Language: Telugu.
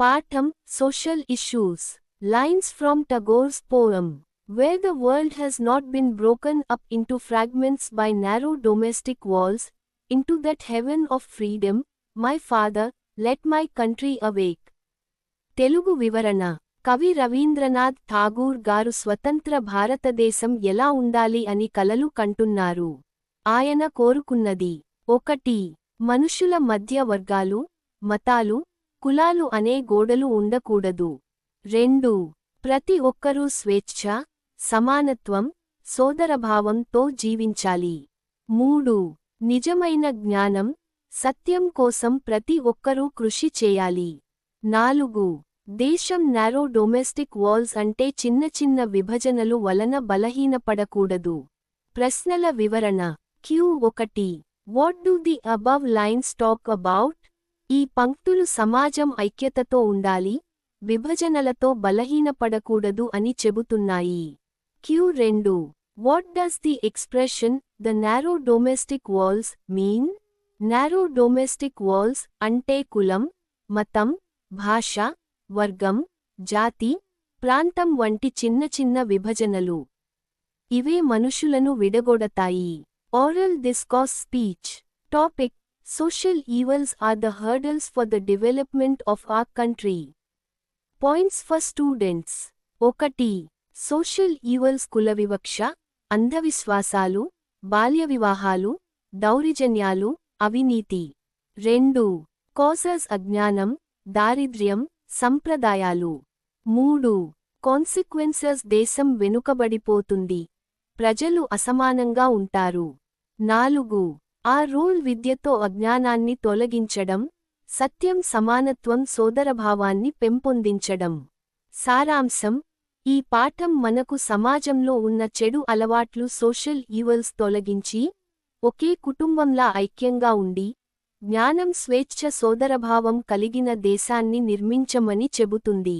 పాఠం social issues lines from Tagore's poem where the world has not been broken up into fragments by narrow domestic walls into that heaven of freedom my father let my country awake Telugu వివరణ కవి రవీంద్రనాథ్ ఠాగూర్ గారు స్వతంత్ర భారతదేశం ఎలా ఉండాలి అని కలలు కంటున్నారు. ఆయన కోరుకున్నది ఒకటి మనుషుల మధ్య వర్గాలు మతాలు కులాలు అనే గోడలు ఉండకూడదు. రెండు ప్రతి ఒక్కరూ స్వేచ్ఛ సమానత్వం సోదరభావంతో జీవించాలి. మూడు నిజమైన జ్ఞానం సత్యం కోసం ప్రతి ఒక్కరూ కృషి చేయాలి. నాలుగు దేశం నారో డొమెస్టిక్ వాల్స్ అంటే చిన్న చిన్న విభజనలు వలన బలహీనపడకూడదు. ప్రశ్నల వివరణ క్యూ ఒకటి what do the above lines talk about ఈ పంక్తులు సమాజం ఐక్యతతో ఉండాలి విభజనలతో బలహీనపడకూడదు అని చెబుతున్నాయి. క్యూ రెండు. What does the expression the narrow domestic walls mean narrow domestic walls అంటే కులం మతం భాష వర్గం జాతి ప్రాంతం వంటి చిన్న చిన్న విభజనలు. ఇవే మనుషులను విడగొడతాయి. Oral discourse speech topic social evils are the hurdles for the development of our country points for students ఒకటి సోషల్ ఈవల్స్ కుల వివక్ష అంధవిశ్వాసాలు బాల్య వివాహాలు దౌర్జన్యాలు అవినీతి. రెండు కాసస్ అజ్ఞానం దారిద్ర్యం సంప్రదాయాలు. మూడు కాన్సిక్వెన్సెస్ దేశం వెనుకబడిపోతుంది. ప్రజలు అసమానంగా ఉంటారు. నాలుగు ఆ రూల్ విద్యతో అజ్ఞానాన్ని తొలగించడం సత్యం సమానత్వం సోదరభావాన్ని పెంపొందించడం. సారాంశం ఈ పాఠం మనకు సమాజంలో ఉన్న చెడు అలవాట్లు సోషల్ ఈవల్స్ తొలగించి ఒకే కుటుంబంలా ఐక్యంగా ఉండి జ్ఞానం స్వేచ్ఛ సోదరభావం కలిగిన దేశాన్ని నిర్మించమని చెబుతుంది.